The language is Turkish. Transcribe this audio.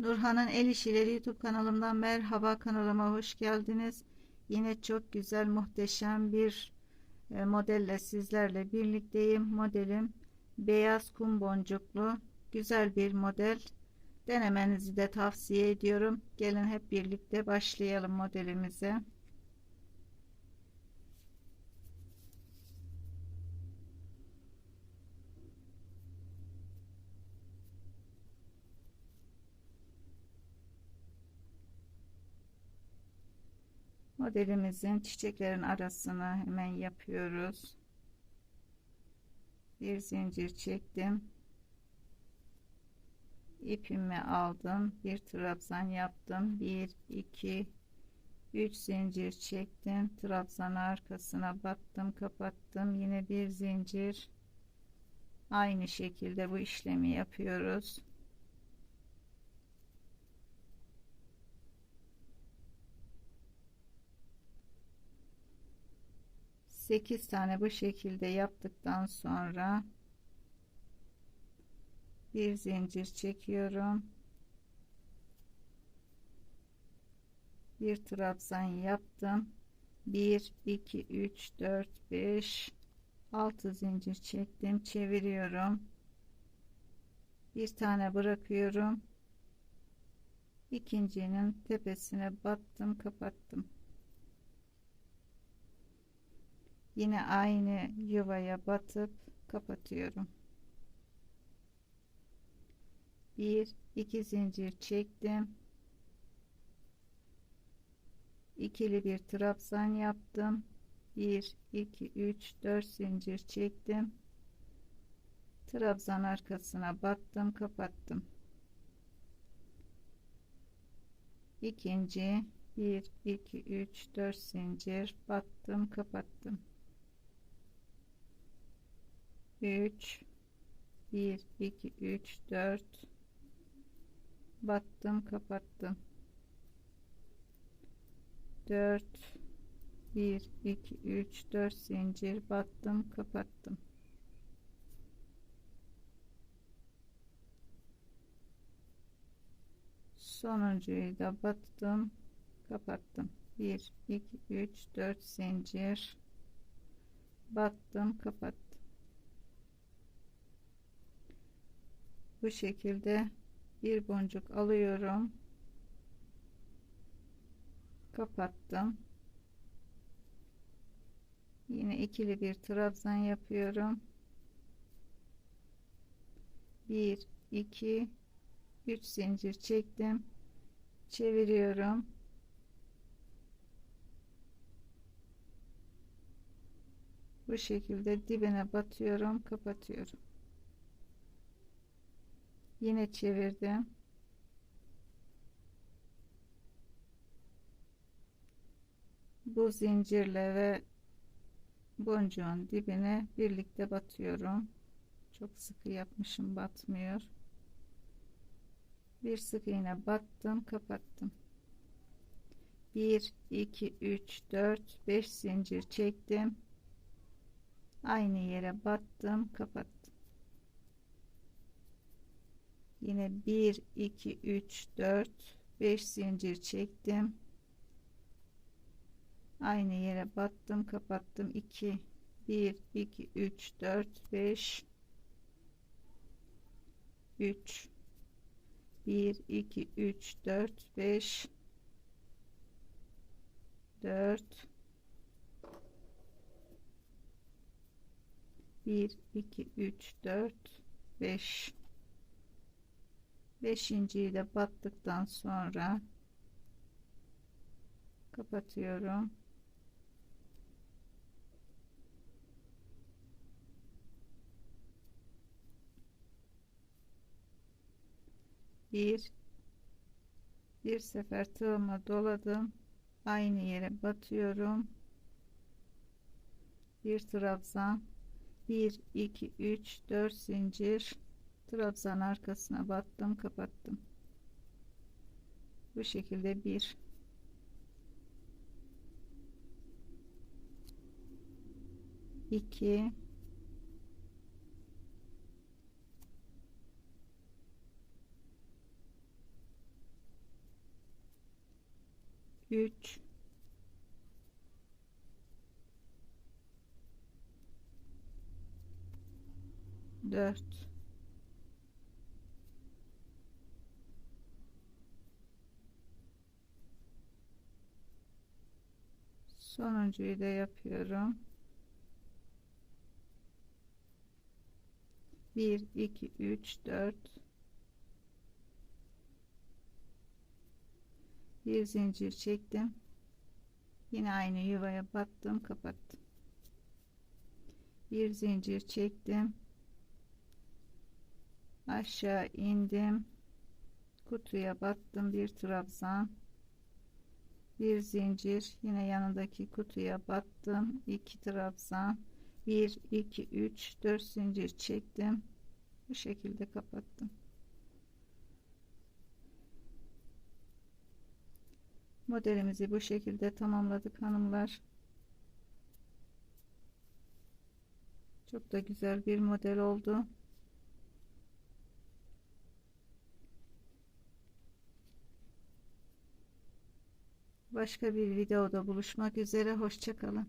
Nurhan'ın El İşileri YouTube kanalımdan merhaba kanalıma hoş geldiniz. Yine çok güzel muhteşem bir e, modelle sizlerle birlikteyim. Modelim beyaz kum boncuklu güzel bir model. Denemenizi de tavsiye ediyorum. Gelin hep birlikte başlayalım modelimize. Modelimizin çiçeklerin arasına hemen yapıyoruz. Bir zincir çektim. ipimi aldım. Bir trabzan yaptım. 1 2 3 zincir çektim. Trabzan arkasına battım, kapattım. Yine bir zincir. Aynı şekilde bu işlemi yapıyoruz. 8 tane bu şekilde yaptıktan sonra bir zincir çekiyorum. Bir trabzan yaptım. 1 2 3 4 5 6 zincir çektim. Çeviriyorum. Bir tane bırakıyorum. İkincinin tepesine battım kapattım yine aynı yuvaya batıp kapatıyorum. Bir iki zincir çektim. İkili bir trabzan yaptım. 1 2 3 4 zincir çektim. Trabzan arkasına battım kapattım. İkinci 1 2 3 4 zincir battım kapattım 3 1 2 3 4 battım kapattım. 4 1 2 3 4 zincir. Battım kapattım. Sonuncuyu da battım kapattım. 1 2 3 4 zincir. Battım kapattım bu şekilde bir boncuk alıyorum. Kapattım. Yine ikili bir trabzan yapıyorum. 1 2 3 zincir çektim. Çeviriyorum. Bu şekilde dibine batıyorum kapatıyorum yine çevirdim bu zincirle ve boncuğun dibine birlikte batıyorum. Çok sıkı yapmışım batmıyor. Bir sık iğne battım kapattım. 1 2 3 4 5 zincir çektim. Aynı yere battım kapattım yine 1 2 3 4 5 zincir çektim. Aynı yere battım kapattım. 2 1 2 3 4 5 3 1 2 3 4 5 4 1 2 3 4 5 beşinciyi de battıktan sonra kapatıyorum. Bir. Bir sefer tığımı doladım. Aynı yere batıyorum. Bir trabzan. 1 2 3 4 zincir trabzan arkasına battım kapattım. Bu şekilde bir. İki. 3 4 Sonuncuyu da yapıyorum. 1 2 3 4 bir zincir çektim. Yine aynı yuvaya battım kapattım. Bir zincir çektim. Aşağı indim. Kutuya battım bir trabzan bir zincir yine yanındaki kutuya battım iki trabzan. 1 2 3 4 zincir çektim. Bu şekilde kapattım. Modelimizi bu şekilde tamamladık hanımlar. Çok da güzel bir model oldu başka bir videoda buluşmak üzere. Hoşçakalın